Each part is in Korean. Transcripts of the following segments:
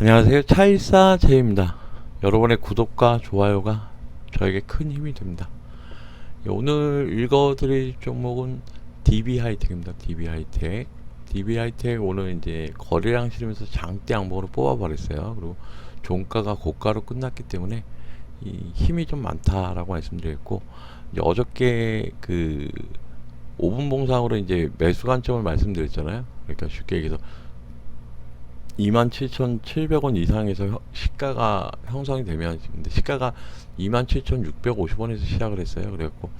안녕하세요. 차일사 제입니다. 여러분의 구독과 좋아요가 저에게 큰 힘이 됩니다. 예, 오늘 읽어드릴 종목은 DB 하이텍입니다. DB 하이텍. DB 하이텍 오늘 이제 거래량 실으면서 장대 양봉으로 뽑아버렸어요. 그리고 종가가 고가로 끝났기 때문에 이 힘이 좀 많다라고 말씀드렸고 어저께 그 5분 봉상으로 이제 매수 관점을 말씀드렸잖아요. 그러니까 쉽게 얘기해서 27,700원 이상에서 혀- 시가가 형성이 되면 근데 시가가 27,650원에서 시작을 했어요. 그래갖고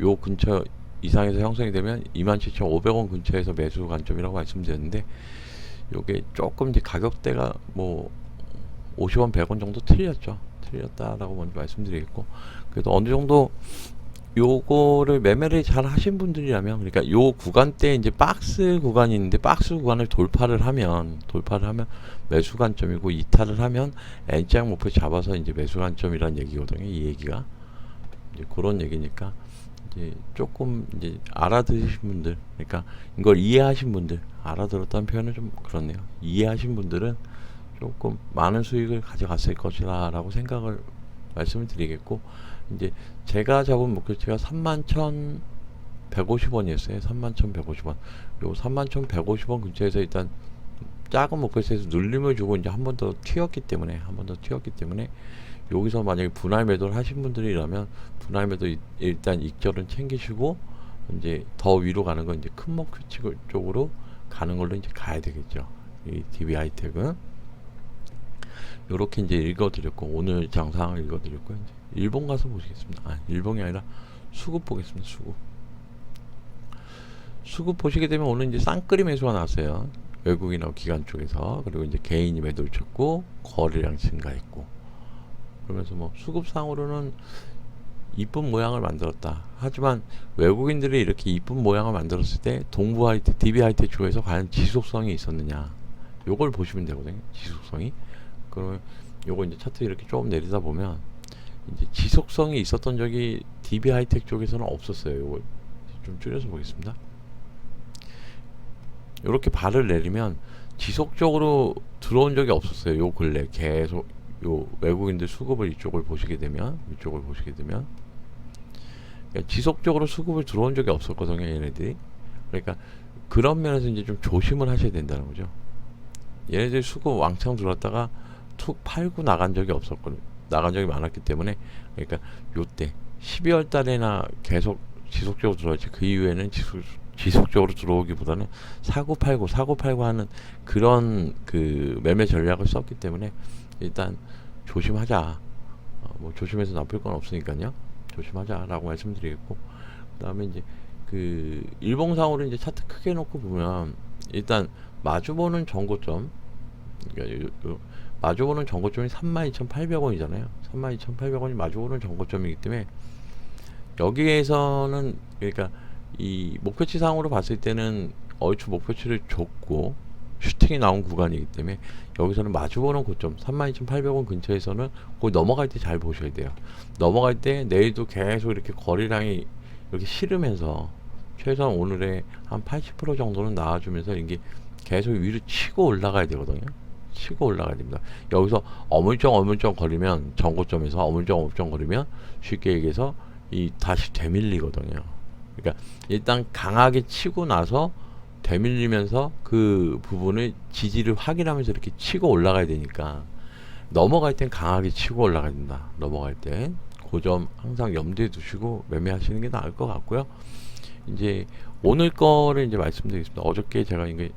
요 근처 이상에서 형성이 되면 27,500원 근처에서 매수 관점이라고 말씀드렸는데 요게 조금 이제 가격대가 뭐 50원, 100원 정도 틀렸죠. 틀렸다라고 먼저 말씀드리겠고 그래도 어느 정도 요거를 매매를 잘 하신 분들이라면 그러니까 요 구간대 이제 박스 구간이 있는데 박스 구간을 돌파를 하면 돌파를 하면 매수 관점이고 이탈을 하면 N장 목표 잡아서 이제 매수 관점이란 얘기거든요. 이 얘기가 이제 그런 얘기니까 이제 조금 이제 알아들으신 분들 그러니까 이걸 이해하신 분들 알아들었다는 표현은 좀 그렇네요. 이해하신 분들은 조금 많은 수익을 가져갔을 것이라고 생각을 말씀을 드리겠고 이제 제가 잡은 목표치가 31,150원이었어요. 31,150원. 요 31,150원 근처에서 일단 작은 목표치에서 눌림을 주고 이제 한 번 더 튀었기 때문에 한 번 더 튀었기 때문에 여기서 만약에 분할 매도를 하신 분들이라면 분할 매도 이- 일단 익절은 챙기시고 이제 더 위로 가는 건 이제 큰 목표치 쪽으로 가는 걸로 이제 가야 되겠죠. 이 DB 하이텍은 요렇게 이제 읽어드렸고 오늘 장상을 읽어드렸고 이제 일본 가서 보시겠습니다. 아 일본이 아니라 수급 보겠습니다. 수급 수급 보시게 되면 오늘 이제 쌍끌이 매수가 나왔어요. 외국인하고 기관 쪽에서 그리고 이제 개인이 매도를 쳤고 거래량 증가했고 그러면서 뭐 수급상으로는 이쁜 모양을 만들었다. 하지만 외국인들이 이렇게 이쁜 모양을 만들었을 때 동부 하이테, DB 하이테 쪽에서 과연 지속성이 있었느냐. 요걸 보시면 되거든요. 지속성이. 그러면 요거 이제 차트 이렇게 조금 내리다 보면 이제 지속성이 있었던 적이 DB 하이텍 쪽에서는 없었어요. 요거 좀 줄여서 보겠습니다. 이렇게 발을 내리면 지속적으로 들어온 적이 없었어요. 요 근래 계속 요 외국인들 수급을 이쪽을 보시게 되면 이쪽을 보시게 되면 그러니까 지속적으로 수급을 들어온 적이 없었거든요. 얘네들이 그러니까 그런 면에서 이제 좀 조심을 하셔야 된다는 거죠. 얘네들 수급 왕창 들어왔다가 툭 팔고 나간 적이 없었거든. 나간 적이 많았기 때문에 그러니까 요때 12월 달에나 계속 지속적으로 들어왔지 그 이후에는 지속, 지속적으로 들어오기보다는 사고 팔고 사고 팔고 하는 그런 그 매매 전략을 썼기 때문에 일단 조심하자. 어, 뭐 조심해서 나쁠 건 없으니까요. 조심하자라고 말씀드리겠고 그 다음에 이제 그 일봉상으로 이제 차트 크게 놓고 보면 일단 마주보는 정고점 그러니까 요, 요 마주보는 정고점이 32,800원이잖아요. 32,800원이 마주보는 정고점이기 때문에 여기에서는 그러니까 이 목표치 상으로 봤을 때는 얼추 목표치를 줬고 슈팅이 나온 구간이기 때문에 여기서는 마주보는 고점 32,800원 근처에서는 거기 넘어갈 때 잘 보셔야 돼요. 넘어갈 때 내일도 계속 이렇게 거래량이 이렇게 실으면서 최소한 오늘의 한 80% 정도는 나와주면서 이게 계속 위로 치고 올라가야 되거든요. 치고 올라가야 됩니다. 여기서 어물쩡 어물쩡 거리면 정고점에서 어물쩡 어물쩡 거리면 쉽게 얘기해서 이 다시 되밀리거든요. 그러니까 일단 강하게 치고 나서 되밀리면서 그 부분을 지지를 확인하면서 이렇게 치고 올라가야 되니까 넘어갈 땐 강하게 치고 올라가야 된다. 넘어갈 땐 고점 항상 염두에 두시고 매매하시는 게 나을 것 같고요. 이제 오늘 거를 이제 말씀드리겠습니다. 어저께 제가 이게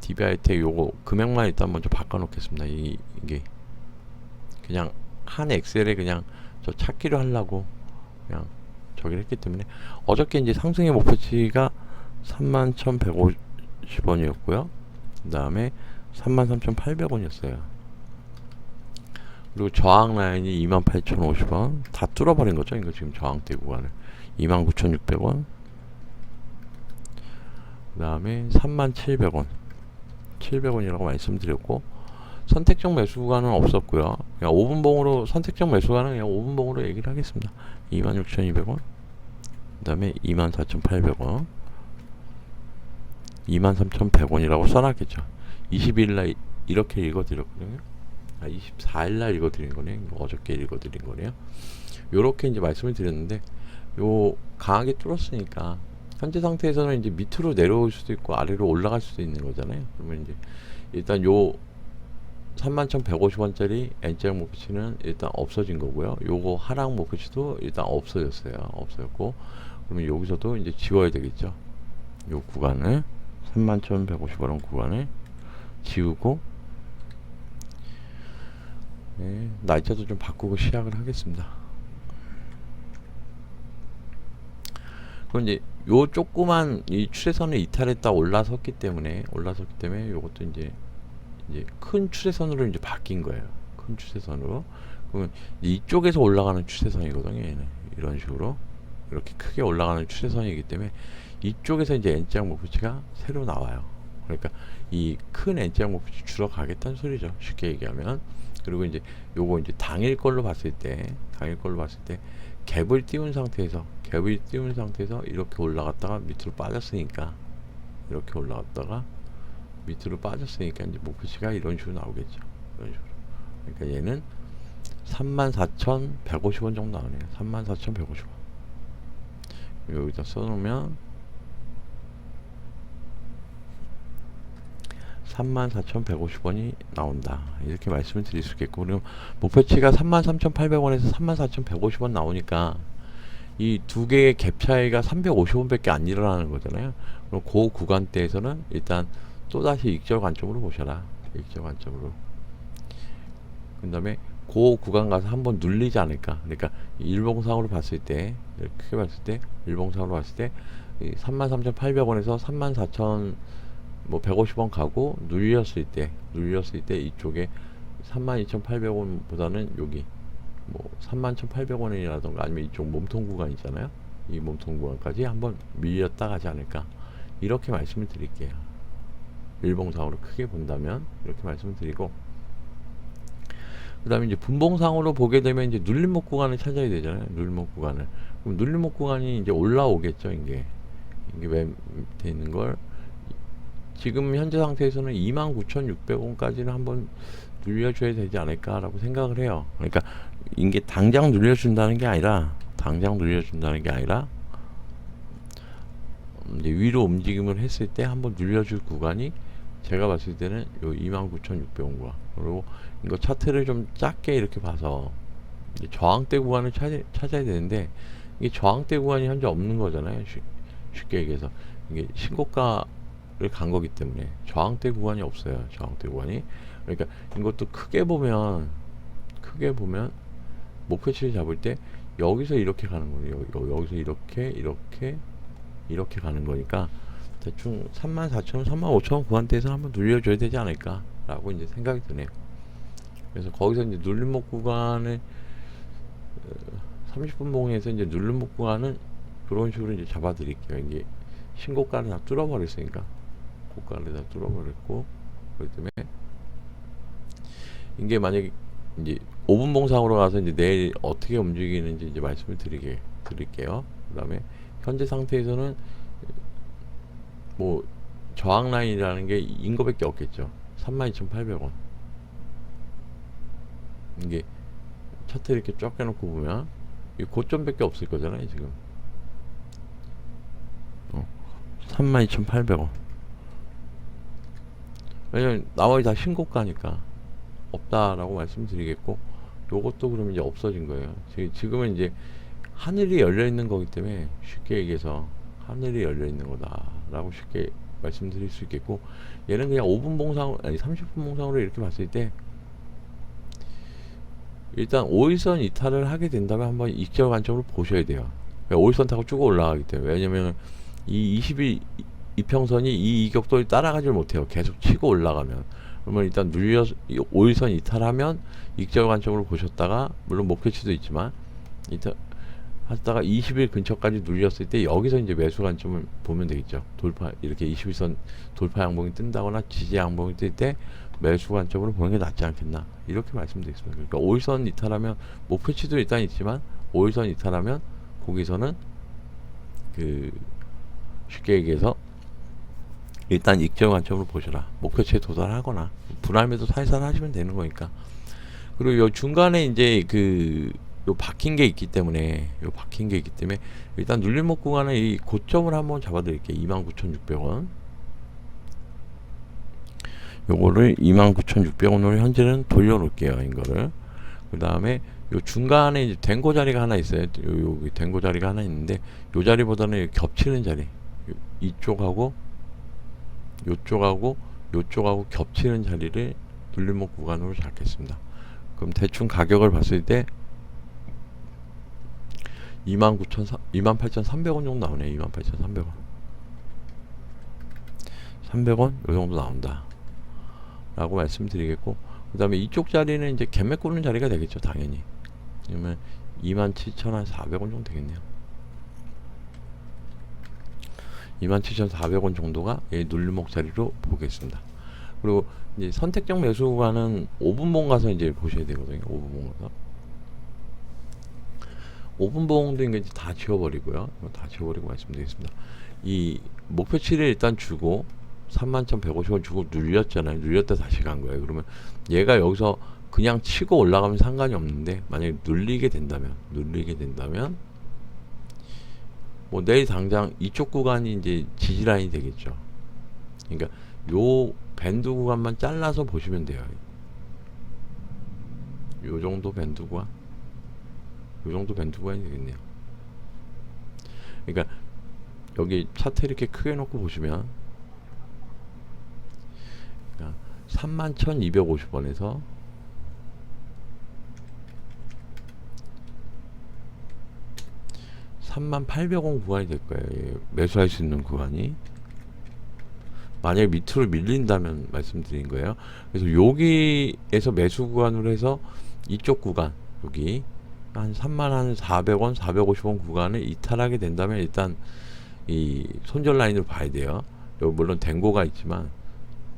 DBIT 요거 금액만 일단 먼저 바꿔놓겠습니다. 이, 이게 그냥 한 엑셀에 그냥 저 찾기로 하려고 그냥 저기를 했기 때문에 어저께 이제 상승의 목표치가 31,150원이었고요. 그 다음에 33,800원이었어요. 그리고 저항 라인이 28,050원 다 뚫어버린 거죠. 이거 지금 저항대 구간을 29,600원 그 다음에 37,000원 700원이라고 말씀드렸고 선택적 매수 구간은 없었고요. 그냥 5분 봉으로 선택적 매수 구간은 그냥 5분 봉으로 얘기를 하겠습니다. 26,200원 그 다음에 24,800원 23,100원이라고 써놨겠죠. 20일 날 이렇게 읽어드렸거든요. 아, 24일 날 읽어드린 거네요. 어저께 읽어드린 거네요. 요렇게 이제 말씀을 드렸는데 요 강하게 뚫었으니까 현재 상태에서는 이제 밑으로 내려올 수도 있고 아래로 올라갈 수도 있는 거잖아요. 그러면 이제 일단 요 31,150원짜리 N자 목표치는 일단 없어진 거고요. 요거 하락 목표치도 일단 없어졌어요. 없어졌고 그러면 여기서도 이제 지워야 되겠죠. 요 구간을 31,150원 구간을 지우고 네, 날짜도 좀 바꾸고 시작을 하겠습니다. 그럼 이제 요 조그만 이 추세선을 이탈했다 올라섰기 때문에 올라섰기 때문에 요것도 이제 이제 큰 추세선으로 이제 바뀐 거예요. 큰 추세선으로. 그러면 이쪽에서 올라가는 추세선이거든요. 얘는 이런 식으로 이렇게 크게 올라가는 추세선이기 때문에 이쪽에서 이제 N자 목표치가 새로 나와요. 그러니까 이 큰 N자 목표치 줄어 가겠다는 소리죠. 쉽게 얘기하면. 그리고 이제 요거 이제 당일 걸로 봤을 때 당일 걸로 봤을 때 갭을 띄운 상태에서 갭을 띄운 상태에서 이렇게 올라갔다가 밑으로 빠졌으니까 이렇게 올라갔다가 밑으로 빠졌으니까 이제 목표치가 이런 식으로 나오겠죠. 이런 식으로. 그러니까 얘는 34,150원 정도 나오네요. 34,150원. 여기다 써놓으면 34,150원이 나온다. 이렇게 말씀을 드릴 수 있겠고, 그럼 목표치가 33,800원에서 34,150원 나오니까 이 두 개의 갭 차이가 350원밖에 안 일어나는 거잖아요. 그럼 그 구간대에서는 일단 또다시 익절 관점으로 보셔라. 익절 관점으로. 그 다음에 그 구간 가서 한번 눌리지 않을까. 그러니까 일봉상으로 봤을 때, 크게 봤을 때, 일봉상으로 봤을 때, 33,800원에서 34,000, 뭐 150원 가고 눌렸을 때, 눌렸을 때 이쪽에 32,800원보다는 여기 뭐 31,800원이라던가 아니면 이쪽 몸통 구간 있잖아요. 이 몸통 구간까지 한번 밀렸다 가지 않을까. 이렇게 말씀을 드릴게요. 일봉상으로 크게 본다면 이렇게 말씀을 드리고 그 다음에 이제 분봉상으로 보게 되면 이제 눌림목 구간을 찾아야 되잖아요. 눌림목 구간을. 그럼 눌림목 구간이 이제 올라오겠죠. 이게. 이게 왜 밑에 있는 걸 지금 현재 상태에서는 29,600원까지는 한번 눌려줘야 되지 않을까라고 생각을 해요. 그러니까 이게 당장 눌려준다는 게 아니라 당장 눌려준다는 게 아니라 이제 위로 움직임을 했을 때 한번 눌려줄 구간이 제가 봤을 때는 요 29,600원과 그리고 이거 차트를 좀 작게 이렇게 봐서 저항대 구간을 찾아, 찾아야 되는데 이게 저항대 구간이 현재 없는 거잖아요. 쉽, 쉽게 얘기해서 이게 신고가를 간 거기 때문에 저항대 구간이 없어요. 저항대 구간이 그러니까 이것도 크게 보면 크게 보면 목표치를 잡을 때 여기서 이렇게 가는 거예요. 여, 여기서 이렇게 이렇게 이렇게 가는 거니까 대충 34,000원, 35,000원 구간대에서 한번 눌려줘야 되지 않을까라고 이제 생각이 드네요. 그래서 거기서 이제 눌림목 구간을 어, 30분 봉에서 이제 눌림목 구간은 그런 식으로 이제 잡아드릴게요. 이게 신고가를 다 뚫어버렸으니까 고가를 다 뚫어버렸고 그렇기 때문에 이게 만약에 이제 5분 봉상으로 가서 이제 내일 어떻게 움직이는지 이제 말씀을 드리게 드릴게요. 그다음에 현재 상태에서는 뭐 저항 라인이라는 게 인거밖에 없겠죠. 32,800원. 이게 차트 이렇게 쫙 해놓고 보면 이 고점밖에 없을 거잖아요 지금. 어, 32,800원. 왜냐면 나머지 다 신고가니까 없다라고 말씀드리겠고 요것도 그러면 이제 없어진 거예요. 지- 지금은 이제 하늘이 열려 있는 거기 때문에 쉽게 얘기해서 하늘이 열려 있는 거다라고 쉽게 말씀드릴 수 있겠고 얘는 그냥 5분 봉상 아니 30분 봉상으로 이렇게 봤을 때 일단 5일선 이탈을 하게 된다면 한번 익절 관점으로 보셔야 돼요. 5일선 타고 쭉 올라가기 때문에 왜냐면 이 20일 이평선이 이 이격도를 따라가질 못해요. 계속 치고 올라가면 그러면 일단 눌려 5일선 이탈하면 익절 관점으로 보셨다가 물론 목표치도 있지만 이탈 하다가 20일 근처까지 눌렸을 때 여기서 이제 매수 관점을 보면 되겠죠. 돌파 이렇게 21선 돌파 양봉이 뜬다거나 지지 양봉이 뜰 때 매수 관점으로 보는 게 낫지 않겠나 이렇게 말씀드리겠습니다. 그러니까 5일선 이탈하면 목표치도 일단 있지만 5일선 이탈하면 거기서는 그 쉽게 얘기해서 일단 익절 관점으로 보셔라. 목표치에 도달하거나 분할매도 살살 하시면 되는 거니까. 그리고 요 중간에 이제 그 요 박힌 게 있기 때문에 요 박힌 게 있기 때문에 일단 눌림목 구간의 이 고점을 한번 잡아드릴게요. 29,600원. 요거를 29,600원으로 현재는 돌려놓을게요. 이거를. 그 다음에 요 중간에 이제 된고 자리가 하나 있어요. 요, 여기 된고 자리가 하나 있는데 요 자리보다는 겹치는 자리. 요, 이쪽하고 요쪽하고 요쪽하고 겹치는 자리를 눌림목 구간으로 잡겠습니다. 그럼 대충 가격을 봤을 때 29,000 28,300원 정도 나오네. 28,300원. 300원 요 정도 나온다. 라고 말씀드리겠고 그 다음에 이쪽 자리는 이제 갭맥 꾸는 자리가 되겠죠, 당연히. 그러면 27,400원 정도 되겠네요. 27,400원 정도가 이 눌림목 자리로 보겠습니다. 그리고 이제 선택적 매수 구간은 5분봉 가서 이제 보셔야 되거든요. 5분봉 가서. 5분봉도 이제 다 지워버리고요. 다 지워버리고 말씀드리겠습니다. 이 목표치를 일단 주고 31,150원 주고 눌렸잖아요. 눌렸다 다시 간 거예요. 그러면 얘가 여기서 그냥 치고 올라가면 상관이 없는데 만약에 눌리게 된다면 눌리게 된다면 뭐 내일 당장 이쪽 구간이 이제 지지 라인이 되겠죠. 그러니까 요 밴드 구간만 잘라서 보시면 돼요. 요 정도 밴드 구간, 요 정도 밴드 구간이 되겠네요. 그러니까 여기 차트 이렇게 크게 놓고 보시면 31,250원에서 3800원 구간이 될 거예요. 예, 매수할 수 있는 구간이. 만약에 밑으로 밀린다면 말씀드린 거예요. 그래서 여기에서 매수 구간으로 해서 이쪽 구간, 여기 한 3만 한 400원, 450원 구간을 이탈하게 된다면 일단 이 손절 라인을 봐야 돼요. 여기 물론 댕고가 있지만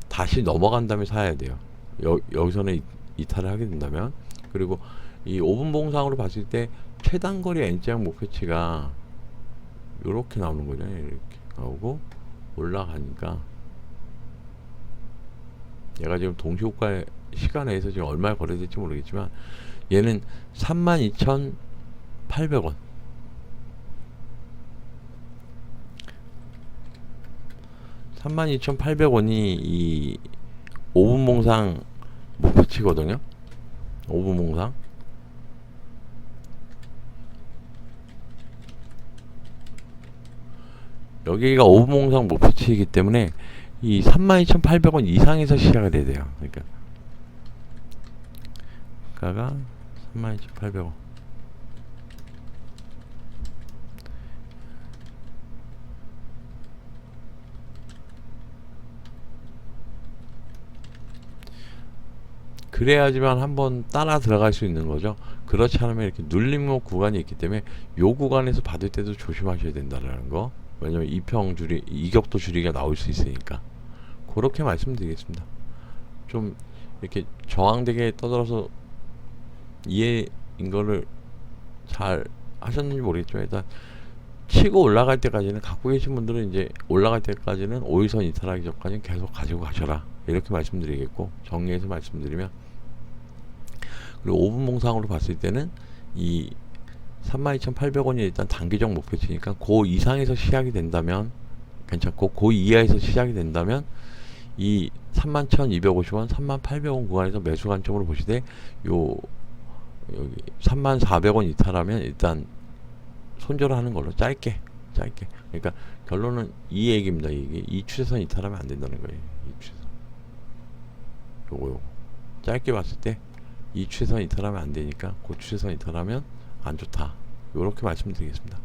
다시 넘어간 다음에 사야 돼요. 여, 여기서는 이, 이탈을 하게 된다면 그리고 이 5분 봉상으로 봤을 때 최단 거리 N장 목표치가 이렇게 나오는 거잖아요. 이렇게 나오고 올라가니까 얘가 지금 동시효과 시간에서 지금 얼마에 거래될지 모르겠지만 얘는 32,800원 32,800원이 이 5분 봉상 목표치거든요. 5분 봉상. 여기가 5분 봉상 목표치이기 때문에 이 32,800원 이상에서 시작을 해야 돼요. 그러니까 가가 32,800원. 그래야지만 한번 따라 들어갈 수 있는 거죠. 그렇지 않으면 이렇게 눌림목 구간이 있기 때문에 요 구간에서 받을 때도 조심하셔야 된다는 거. 왜냐면 이평 줄이 이격도 줄이가 나올 수 있으니까 그렇게 말씀드리겠습니다. 좀 이렇게 저항되게 떠들어서 이해인 거를 잘 하셨는지 모르겠지만 일단 치고 올라갈 때까지는 갖고 계신 분들은 이제 올라갈 때까지는 5일선 이탈하기 전까지는 계속 가지고 가셔라 이렇게 말씀드리겠고 정리해서 말씀드리면 그리고 5분 봉상으로 봤을 때는 이 32,800원이 일단 단기적 목표치니까 그 이상에서 시작이 된다면 괜찮고 그 이하에서 시작이 된다면 이 31,250원, 38,000원 구간에서 매수 관점으로 보시되 요 여기 34,000원 이탈하면 일단 손절하는 걸로 짧게 짧게. 그러니까 결론은 이 얘기입니다. 이게 이 추세선 이탈하면 안 된다는 거예요. 이 추세선. 요거 요거. 짧게 봤을 때 이 추세선 이탈하면 안 되니까 그 추세선 이탈하면 안 좋다. 요렇게 말씀드리겠습니다.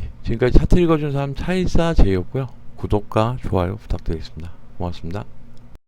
예, 지금까지 차트 읽어준 사람 차일사 제이였고요. 구독과 좋아요 부탁드리겠습니다. 고맙습니다